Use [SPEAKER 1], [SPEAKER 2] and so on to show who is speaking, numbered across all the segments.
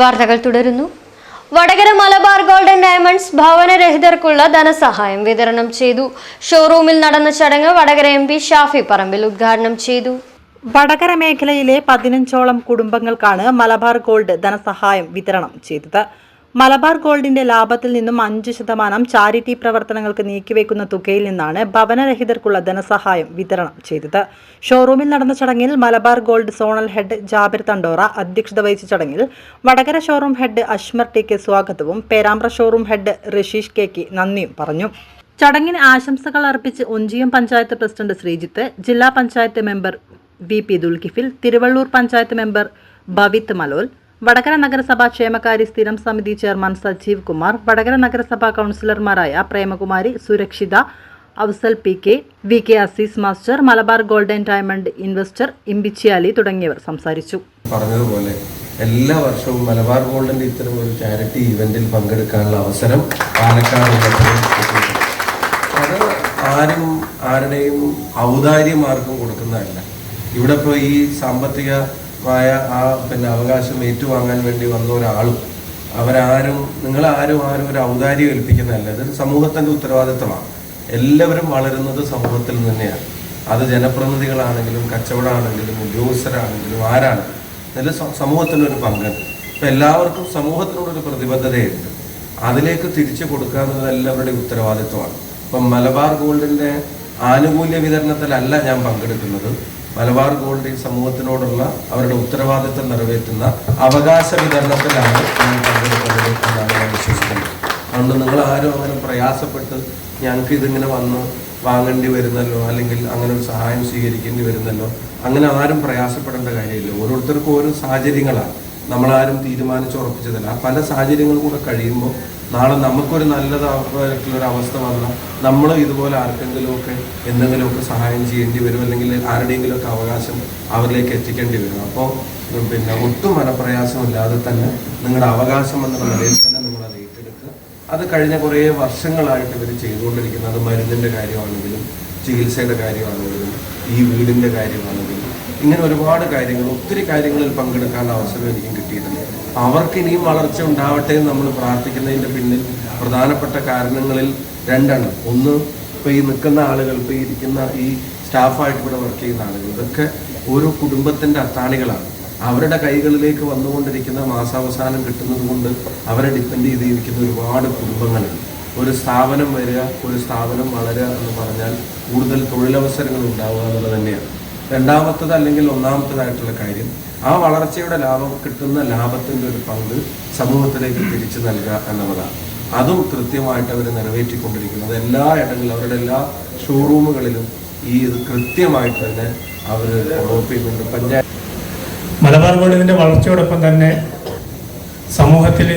[SPEAKER 1] വാർത്തകൾ തുടരുന്നു. Vadakara Malabar golden diamonds ഭവനരഹിതർക്കുള്ള ധനസഹായം വിതരണം ചെയ്തു. ഷോറൂമിൽ നടന്ന ചടങ്ങ് വടകര എം പി ഷാഫി പറമ്പിൽ ഉദ്ഘാടനം ചെയ്തു.
[SPEAKER 2] വടകര മേഖലയിലെ പതിനഞ്ചോളം കുടുംബങ്ങൾക്കാണ് മലബാർ ഗോൾഡ് ധനസഹായം വിതരണം ചെയ്തത്. മലബാർ ഗോൾഡിന്റെ ലാഭത്തിൽ നിന്നും അഞ്ച് ശതമാനം ചാരിറ്റി പ്രവർത്തനങ്ങൾക്ക് നീക്കിവെക്കുന്ന തുകയിൽ നിന്നാണ് ഭവനരഹിതർക്കുള്ള ധനസഹായം വിതരണം ചെയ്തത്. ഷോറൂമിൽ നടന്ന ചടങ്ങിൽ Malabar gold zonal head Jabir Thandora അധ്യക്ഷത വഹിച്ച ചടങ്ങിൽ Vadakara showroom head Ashmar T K സ്വാഗതവും Perambra showroom head Risheesh K K നന്ദിയും പറഞ്ഞു. ചടങ്ങിന് ആശംസകൾ അർപ്പിച്ച് ഒഞ്ചിയം പഞ്ചായത്ത് പ്രസിഡന്റ് ശ്രീജിത്ത് ജില്ലാ panchayat member V P Dulkifil Thiruvallur panchayat member Bhavith Malol Vadakara നഗരസഭാ ക്ഷേമകാര്യ സ്ഥിരം സമിതി ചെയർമാൻ സജീവ് കുമാർ വടകര നഗരസഭാ കൗൺസിലർമാരായ പ്രേമകുമാരി സുരക്ഷിത Afsal P K V K Azeez master Malabar golden diamond investor Impichiyali തുടങ്ങിയവർ സംസാരിച്ചു
[SPEAKER 3] പറഞ്ഞതുപോലെ എല്ലാ വർഷവും മലബാർ ഗോൾഡിന്റെ ഇത്തരം ഒരു ചാരിറ്റി ഇവന്റിൽ പങ്കെടുക്കാനുള്ള അവസരം പാലക്കാട്. അത് ആരും ആരുടെയും ഔദാര്യം ആർക്കും കൊടുക്കുന്നതല്ല ഇവിടെ ഇപ്പോൾ ഈ സാമ്പത്തികമായ ആ പിന്നെ അവകാശം ഏറ്റുവാങ്ങാൻ വേണ്ടി വന്ന ഒരാളും അവരാരും നിങ്ങളാരും ആരും ഒരു ഔദാര്യം ഏൽപ്പിക്കുന്നതല്ല ഇതൊരു സമൂഹത്തിന്റെ ഉത്തരവാദിത്തമാണ്. എല്ലാവരും വളരുന്നത് സമൂഹത്തിൽ തന്നെയാണ്. അത് ജനപ്രതിനിധികളാണെങ്കിലും കച്ചവടമാണെങ്കിലും ഉദ്യോഗസ്ഥരാണെങ്കിലും ആരാണ്. സ- സമൂഹത്തിനൊരു പങ്കുണ്ട് ഇപ്പം എല്ലാവർക്കും സമൂഹത്തിനോടൊരു പ്രതിബദ്ധതയുണ്ട്. അതിലേക്ക് തിരിച്ചു കൊടുക്കുക എന്നത് എല്ലാവരുടെയും ഉത്തരവാദിത്വമാണ്. ഇപ്പം മലബാർ ഗോൾഡിന്റെ ആനുകൂല്യ വിതരണത്തിലല്ല ഞാൻ പങ്കെടുക്കുന്നത്. മലബാർ ഗോൾഡ് സമൂഹത്തിനോടുള്ള അവരുടെ ഉത്തരവാദിത്വം നിറവേറ്റുന്ന അവകാശ വിതരണത്തിലാണ് ഞാൻ പങ്കെടുക്കുന്നത് എന്നാണ് ഞാൻ വിശ്വസിക്കുന്നത്. അതുകൊണ്ട് നിങ്ങൾ ആരും അങ്ങനെ പ്രയാസപ്പെട്ട് ഞങ്ങൾക്ക് ഇതിങ്ങനെ വന്ന് വാങ്ങേണ്ടി വരുന്നല്ലോ അല്ലെങ്കിൽ അങ്ങനെ ഒരു സഹായം സ്വീകരിക്കേണ്ടി വരുന്നല്ലോ അങ്ങനെ ആരും പ്രയാസപ്പെടേണ്ട കാര്യമില്ല. ഓരോരുത്തർക്കും ഓരോ സാഹചര്യങ്ങളാണ്. നമ്മളാരും തീരുമാനിച്ച് ഉറപ്പിച്ചതല്ല. പല സാഹചര്യങ്ങളും കൂടെ കഴിയുമ്പോൾ നാളെ നമുക്കൊരു നല്ലതായിട്ടുള്ളൊരു അവസ്ഥ വന്നാൽ നമ്മൾ ഇതുപോലെ ആർക്കെങ്കിലുമൊക്കെ എന്തെങ്കിലുമൊക്കെ സഹായം ചെയ്യേണ്ടി വരും അല്ലെങ്കിൽ ആരുടെയെങ്കിലുമൊക്കെ അവകാശം അവരിലേക്ക് എത്തിക്കേണ്ടി വരും. അപ്പോൾ പിന്നെ ഒട്ടും മനപ്രയാസമില്ലാതെ തന്നെ നിങ്ങളുടെ അവകാശം എന്നുള്ള നിലയിൽ തന്നെ നിങ്ങൾ അത് ഏറ്റെടുക്കുക അത് കഴിഞ്ഞ കുറേ വർഷങ്ങളായിട്ട് ഇവർ ചെയ്തുകൊണ്ടിരിക്കുന്നത് മരുന്നിന്റെ കാര്യമാണെങ്കിലും ചികിത്സയുടെ കാര്യമാണെങ്കിലും ഈ വീടിന്റെ കാര്യമാണെങ്കിലും ഇങ്ങനെ ഒരുപാട് കാര്യങ്ങൾ ഒത്തിരി കാര്യങ്ങളിൽ പങ്കെടുക്കാനുള്ള അവസരം എനിക്കും കിട്ടിയിട്ടുണ്ട്. അവർക്ക് ഇനിയും വളർച്ച ഉണ്ടാവട്ടെ എന്ന് നമ്മൾ പ്രാർത്ഥിക്കുന്നതിന്റെ പിന്നിൽ പ്രധാനപ്പെട്ട കാരണങ്ങളിൽ രണ്ടാണ്. ഒന്ന് ഇപ്പോൾ ഈ നിൽക്കുന്ന ആളുകൾ ഇപ്പോൾ ഇരിക്കുന്ന ഈ സ്റ്റാഫായിട്ട് ഇവിടെ വർക്ക് ചെയ്യുന്ന ആളുകൾ ഇതൊക്കെ ഓരോ കുടുംബത്തിന്റെ അത്താണികളാണ്. അവരുടെ കൈകളിലേക്ക് വന്നുകൊണ്ടിരിക്കുന്ന മാസാവസാനം കിട്ടുന്നത് കൊണ്ട് അവരെ ഡിപ്പെൻഡ് ചെയ്തിരിക്കുന്ന ഒരുപാട് കുടുംബങ്ങളുണ്ട്. ഒരു സ്ഥാപനം വരിക ഒരു സ്ഥാപനം വളരുക എന്ന് പറഞ്ഞാൽ കൂടുതൽ തൊഴിലവസരങ്ങൾ ഉണ്ടാവുക എന്നുള്ളത് തന്നെയാണ്. രണ്ടാമത്തത് അല്ലെങ്കിൽ ഒന്നാമത്തതായിട്ടുള്ള കാര്യം ആ വളർച്ചയുടെ ലാഭം കിട്ടുന്ന ലാഭത്തിന്റെ ഒരു പങ്ക് സമൂഹത്തിലേക്ക് തിരിച്ചു നൽകുക എന്നുള്ളതാണ്. അതും കൃത്യമായിട്ട് അവർ നിറവേറ്റിക്കൊണ്ടിരിക്കുന്നത്. എല്ലാ ഇടങ്ങളിലും അവരുടെ എല്ലാ ഷോറൂമുകളിലും ഈ ഇത് കൃത്യമായിട്ട് തന്നെ അവർ ഫോളോ ചെയ്യുന്നുണ്ട് പഞ്ചായത്ത്
[SPEAKER 4] മലബാർ ഗോൾഡിന്റെ വളർച്ചയോടൊപ്പം തന്നെ സമൂഹത്തിൽ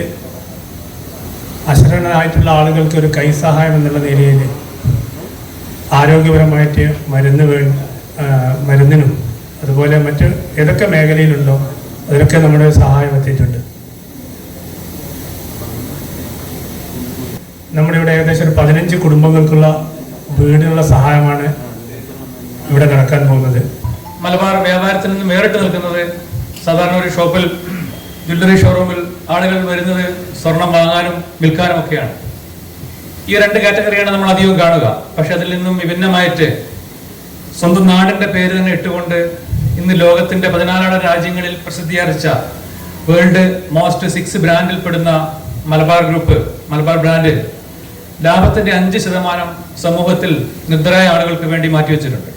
[SPEAKER 4] അശരണരായിട്ടുള്ള ആളുകൾക്ക് ഒരു കൈസഹായം എന്നുള്ള നിലയിൽ ആരോഗ്യപരമായിട്ട് മരുന്ന് വേ ആ, മരുന്നിനും അതുപോലെ മറ്റ് ഏതൊക്കെ മേഖലയിലുണ്ടോ അതിനൊക്കെ നമ്മുടെ സഹായം എത്തിയിട്ടുണ്ട്. നമ്മുടെ ഇവിടെ ഏകദേശം ഒരു പതിനഞ്ച് കുടുംബങ്ങൾക്കുള്ള വീടിനുള്ള സഹായമാണ് ഇവിടെ നടക്കാൻ പോകുന്നത്.
[SPEAKER 5] മലബാർ വ്യാപാരത്തിൽ നിന്ന് വേറിട്ട് നിൽക്കുന്നത് സാധാരണ ഒരു ഷോപ്പിൽ ജ്വല്ലറി ഷോറൂമിൽ ആളുകൾ വരുന്നത് സ്വർണം വാങ്ങാനും വിൽക്കാനും ഒക്കെയാണ്. ഈ രണ്ട് കാറ്റഗറിയാണ് നമ്മൾ അധികവും കാണുക. പക്ഷെ അതിൽ നിന്നും വിഭിന്നമായിട്ട് സ്വന്തം നാടിന്റെ പേര് തന്നെ ഇട്ടുകൊണ്ട് ഇന്ന് ലോകത്തിന്റെ പതിനാലാറ് രാജ്യങ്ങളിൽ പ്രസിദ്ധീകരിച്ച വേൾഡ് മോസ്റ്റ് സിക്സ് ബ്രാൻഡിൽ പെടുന്ന മലബാർ ഗ്രൂപ്പ് മലബാർ ബ്രാൻഡ് ലാഭത്തിന്റെ അഞ്ച് ശതമാനം സമൂഹത്തിൽ നിദ്രായ ആളുകൾക്ക് വേണ്ടി മാറ്റിവെച്ചിട്ടുണ്ട്.